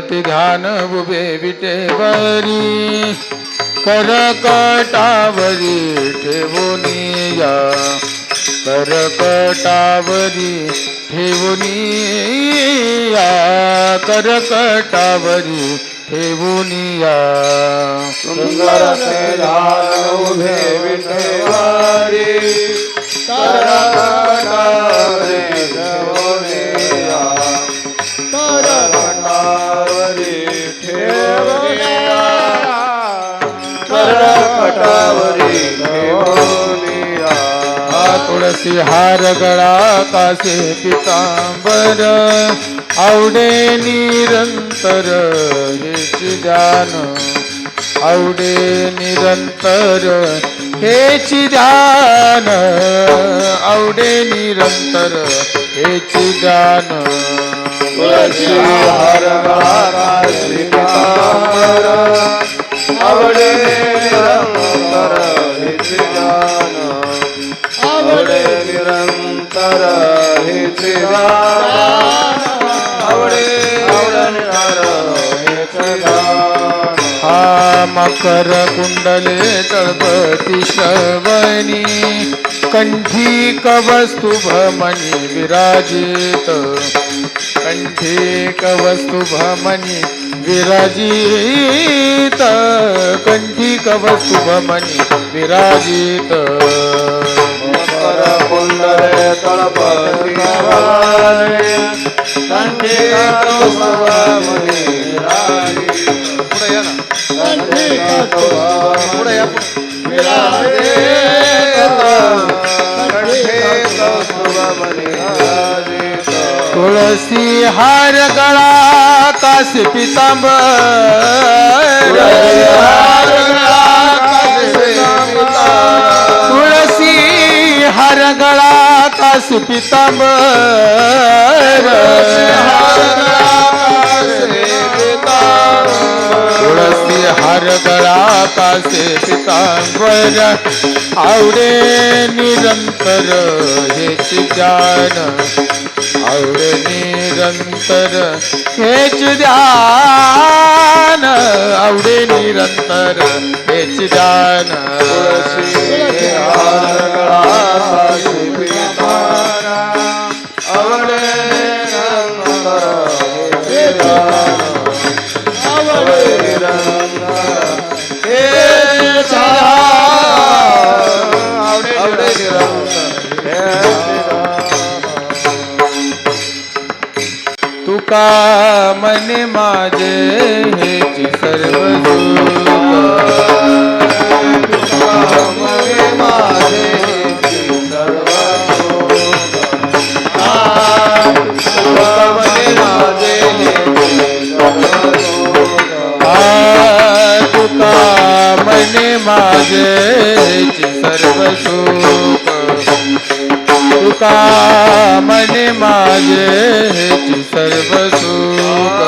सती ध्यान उभे विटेवरी करकटावरी ठेवनिया करकटावरी ठेवनिया करकटावरी ठेवनिया सुंदर ध्यान उभे विठेवारी सिहार गळा कासे पितांबर आवडे निरंतर हेची ध्यान आवडे निरंतर हेची ध्यान आवडे निरंतर हेची ध्यान सिहार गळा हा मकर कुंडले तळपती श्रवणी कंठी कवस्तु विराजित. कंठी कवस्तु भमनी विराजित. कंठी कवस्तु विराजित. मकर कुंडले तळपती कंठी कौस्तुभमणी कंठी हार गळा कास पितांबर. तुळसी हार गळा कास पितांबर. गळा पितांबर आवडे निरंतर हेच ज्ञान. आवडे निरंतर हेच ध्यान आवडे निरंतर हेच ध्यान का मने माझे तुका मने माझे हेची सर्व सुख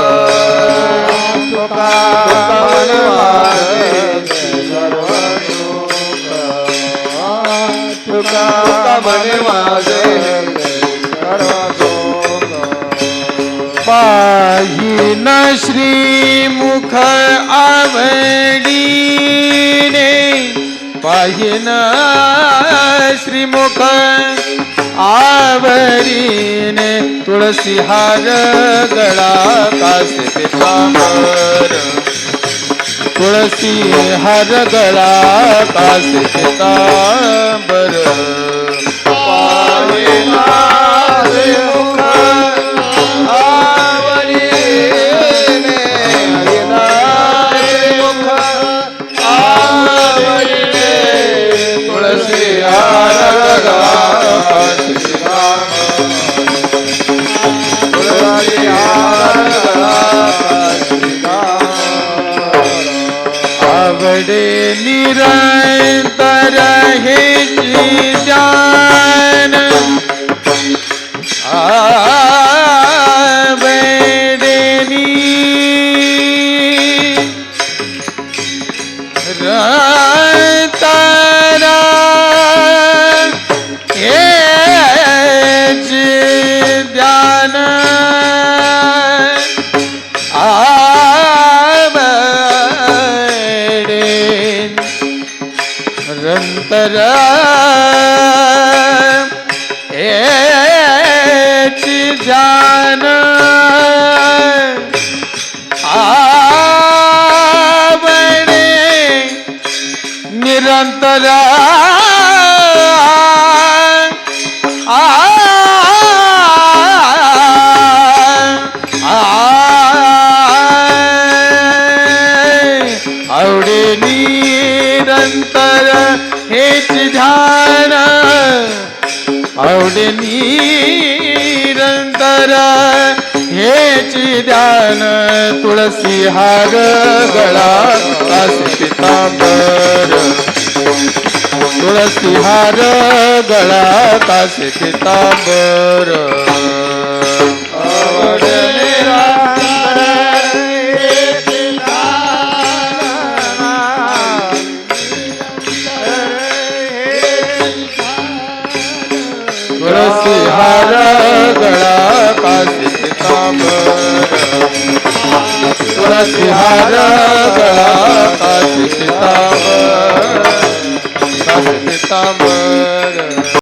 पाहिन श्रीमुख आवडीने पाहिन श्रीमुख आवरीने तुळसी हार गळा कासे पितांबर तुळसी हार गळा कासे पितांबर तुळसी निरंतर हेच ध्यान. आवडे निरंतर. हेच ध्यान तुळसी हार गळा पितांबर तुळसी हार गळा काशी पितांबर काशी पितांबर काशी पितांबर